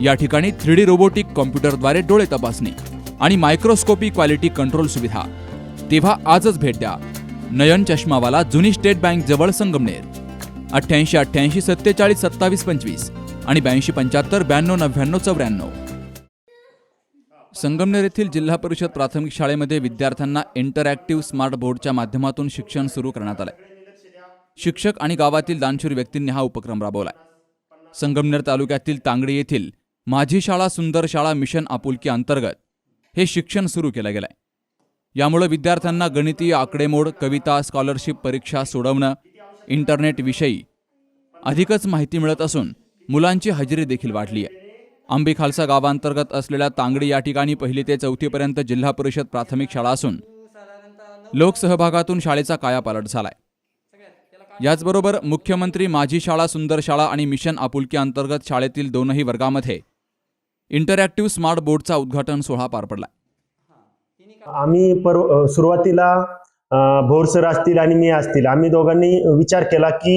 या ठिकाणी three D robotic कॉम्प्युटरद्वारे डोळे तपासणी आणि मायक्रोस्कोपी क्वालिटी कंट्रोल सुविधा. तेव्हा आजच भेट द्या. नयन चष्मावाला जुनी स्टेट बँक जवळ संगमनेर. अठ्ठ्याऐंशी अठ्ठ्याऐंशी सत्तेचाळीस सत्तावीस पंचवीस आणि ब्याऐंशी पंच्याहत्तर ब्याण्णव नव्याण्णव चौऱ्याण्णव. संगमनेर येथील जिल्हा परिषद प्राथमिक शाळेमध्ये विद्यार्थ्यांना इंटरॅक्टिव्ह स्मार्ट बोर्डच्या माध्यमातून शिक्षण सुरू करण्यात आलंय. शिक्षक आणि गावातील दानशूर व्यक्तींनी हा उपक्रम राबवलाय. संगमनेर तालुक्यातील तांगडी येथील माझी शाळा सुंदर शाळा मिशन आपुलकी अंतर्गत हे शिक्षण सुरू केलं गेलंय. यामुळे विद्यार्थ्यांना गणितीय आकडेमोड कविता स्कॉलरशिप परीक्षा सोडवणं इंटरनेटविषयी अधिकच माहिती मिळत असून मुलांची हजेरी देखील वाढली आहे. आंबी खालसा गावांतर्गत असलेल्या तांगडी या ठिकाणी पहिली ते चौथीपर्यंत जिल्हा परिषद प्राथमिक शाळा असून लोकसहभागातून शाळेचा कायापालट झालाय. याचबरोबर मुख्यमंत्री माझी शाळा सुंदर शाळा आणि मिशन आपुलकी अंतर्गत शाळेतील दोनही वर्गामध्ये इंटरॅक्टिव्ह स्मार्ट बोर्डचा उद्घाटन सोहळा पार पडला. आम्ही पर सुरुवातीला भोरसर भोर सर असतील आणि मी असतील आम्ही दोघांनी विचार केला की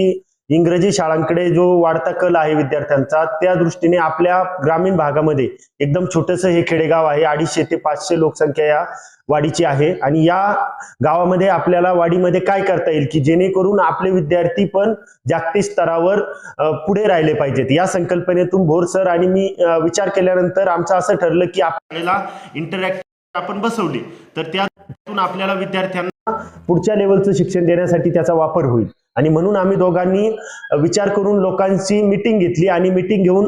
इंग्रजी शाळांकडे जो वाढता कल आहे विद्यार्थ्यांचा त्या दृष्टीने आपल्या ग्रामीण भागामध्ये एकदम छोटंसं हे खेडेगाव आहे. अडीचशे ते पाचशे लोकसंख्या या वाडीची आहे. आणि या गावामध्ये आपल्याला वाडीमध्ये काय करता येईल? की जेणेकरून आपले विद्यार्थी पण जागतिक स्तरावर पुढे राहिले पाहिजेत. या संकल्पनेतून भोर सर आणि मी विचार केल्यानंतर आमचं असं ठरलं की आपल्याला इंटरॅक्ट आपण बसवली. तर त्यातून आपल्याला विद्यार्थ्यांना पुढच्या लेवलचं शिक्षण देण्यासाठी त्याचा वापर होईल. आणि म्हणून आम्ही दोघांनी विचार करून लोकांची मिटिंग घेतली आणि मिटिंग घेऊन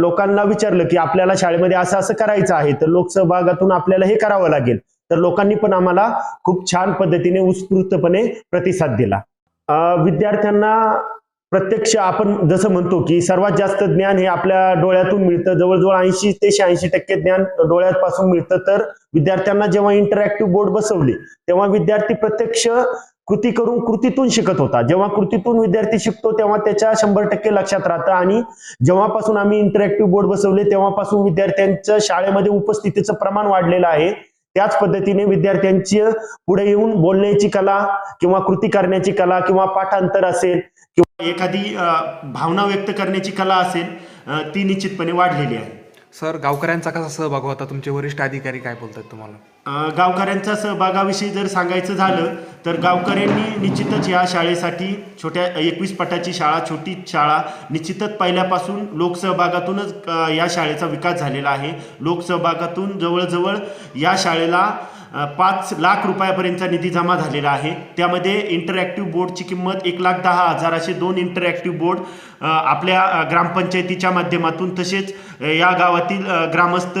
लोकांना विचारलं की आपल्याला शाळेमध्ये असं असं करायचं आहे तर लोकसहभागातून आपल्याला हे करावं लागेल. तर लोकांनी पण आम्हाला खूप छान पद्धतीने उत्स्फूर्तपणे प्रतिसाद दिला. विद्यार्थ्यांना प्रत्यक्ष आपण जसं म्हणतो की सर्वात जास्त ज्ञान हे आपल्या डोळ्यातून मिळतं. जवळजवळ ऐंशी ते शहाऐंशी टक्के ज्ञान डोळ्यापासून मिळतं. तर विद्यार्थ्यांना जेव्हा इंटरॅक्टिव्ह बोर्ड बसवले तेव्हा विद्यार्थी प्रत्यक्ष कृती करून कृतीतून शिकत होता. जेव्हा कृतीतून विद्यार्थी शिकतो तेव्हा त्याच्या शंभर टक्के लक्षात राहतं. आणि जेव्हापासून आम्ही इंटरॅक्टिव्ह बोर्ड बसवले तेव्हापासून विद्यार्थ्यांच्या शाळेमध्ये उपस्थितीचं प्रमाण वाढलेलं आहे. त्याच पद्धतीने विद्यार्थ्यांची पुढे येऊन बोलण्याची कला किंवा कृती करण्याची कला किंवा पाठांतर असेल किंवा एखादी भावना व्यक्त करण्याची कला असेल ती निश्चितपणे वाढलेली आहे. सर गावकऱ्यांचा कसा सहभाग होता? तुमचे वरिष्ठ अधिकारी काय बोलतात तुम्हाला? गावकऱ्यांच्या सहभागाविषयी जर सांगायचं झालं तर गावकऱ्यांनी निश्चितच या शाळेसाठी छोट्या एकवीस पटाची शाळा छोटी शाळा निश्चितच पहिल्यापासून लोकसहभागातूनच या शाळेचा विकास झालेला आहे. लोकसहभागातून जवळजवळ या शाळेला पाच लाख रुपयापर्यंतचा निधी जमा झालेला आहे. त्यामध्ये इंटरॅक्टिव्ह बोर्डची किंमत एक लाख दहा हजार असे दोन इंटरॅक्टिव्ह बोर्ड आपल्या ग्रामपंचायतीच्या माध्यमातून तसेच या गावातील ग्रामस्थ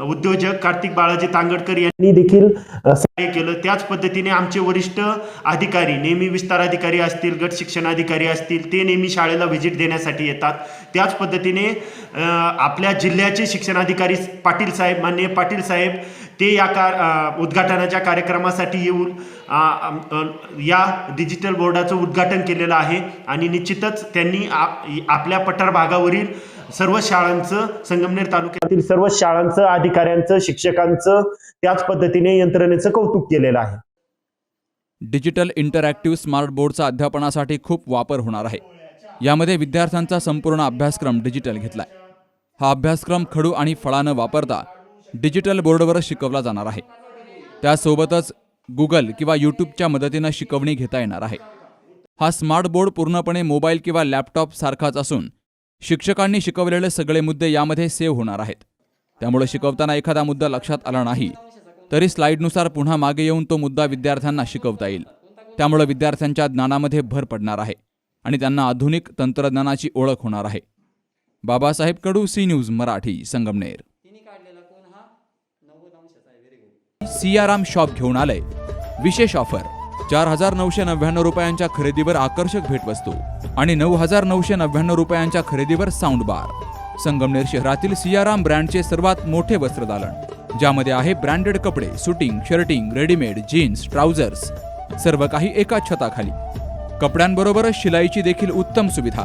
उद्योजक कार्तिक बाळाजी तांगडकर यांनी देखील सहाय्य केलं. त्याच पद्धतीने आमचे वरिष्ठ अधिकारी नेहमी विस्तार अधिकारी असतील गट शिक्षण अधिकारी असतील ते नेहमी शाळेला व्हिजिट देण्यासाठी येतात. त्याच पद्धतीने आपल्या जिल्ह्याचे शिक्षणाधिकारी पाटील साहेब मान्य पाटील साहेब ते या कार उद्घाटनाच्या कार्यक्रमासाठी येऊन या डिजिटल बोर्डाचं उद्घाटन केलेलं आहे. आणि निश्चितच त्यांनी आपल्या पठार भागावरील सर्व शाळांचं संगमनेर तालुक्यातील सर्व शाळांचं अधिकाऱ्यांचं शिक्षकांचं त्याच पद्धतीने यंत्रणेचं कौतुक केलेलं आहे. डिजिटल इंटरॅक्टिव्ह स्मार्ट बोर्डचा अध्यापनासाठी खूप वापर होणार आहे. यामध्ये विद्यार्थ्यांचा संपूर्ण अभ्यासक्रम डिजिटल घेतलाय. हा अभ्यासक्रम खडू आणि फळानं वापरता डिजिटल बोर्डवरच शिकवला जाणार आहे. त्यासोबतच गुगल किंवा यूट्यूबच्या मदतीनं शिकवणी घेता येणार आहे. हा स्मार्ट बोर्ड पूर्णपणे मोबाईल किंवा लॅपटॉप सारखाच असून शिक्षकांनी शिकवलेले सगळे मुद्दे यामध्ये सेव्ह होणार आहेत. त्यामुळे शिकवताना एखादा मुद्दा लक्षात आला नाही तरी स्लाईडनुसार पुन्हा मागे येऊन तो मुद्दा विद्यार्थ्यांना शिकवता येईल. त्यामुळे विद्यार्थ्यांच्या ज्ञानामध्ये भर पडणार आहे आणि त्यांना आधुनिक तंत्रज्ञानाची ओळख होणार आहे. Babasaheb Kadu C News Marathi Sangamner. Siyaram shop घेऊन आलंय. विशेष ऑफर चार हजार नऊशे नव्याण्णव रुपयांच्या खरेदीवर आकर्षक भेटवस्तू आणि नऊ हजार नऊशे नव्याण्णव रुपयांच्या खरेदीवर साऊंड बार संगमनेर शहरातील सियाराम ब्रँडचे सर्वात मोठे वस्त्रदालन ज्यामध्ये आहे ब्रँडेड कपडे suiting shirting readymade jeans trousers सर्व काही एका छताखाली. कपड्यांबरोबरच शिलाईची देखील उत्तम सुविधा.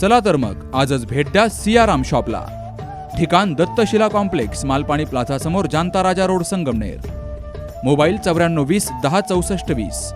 चला तर मग आजच भेट द्या सियाराम शॉपला. ठिकाण दत्तशिला कॉम्प्लेक्स मालपाणी प्लाझासमोर जानता जांता राजा रोड संगमनेर. मोबाईल चौऱ्याण्णव वीस दहा चौसष्ट वीस.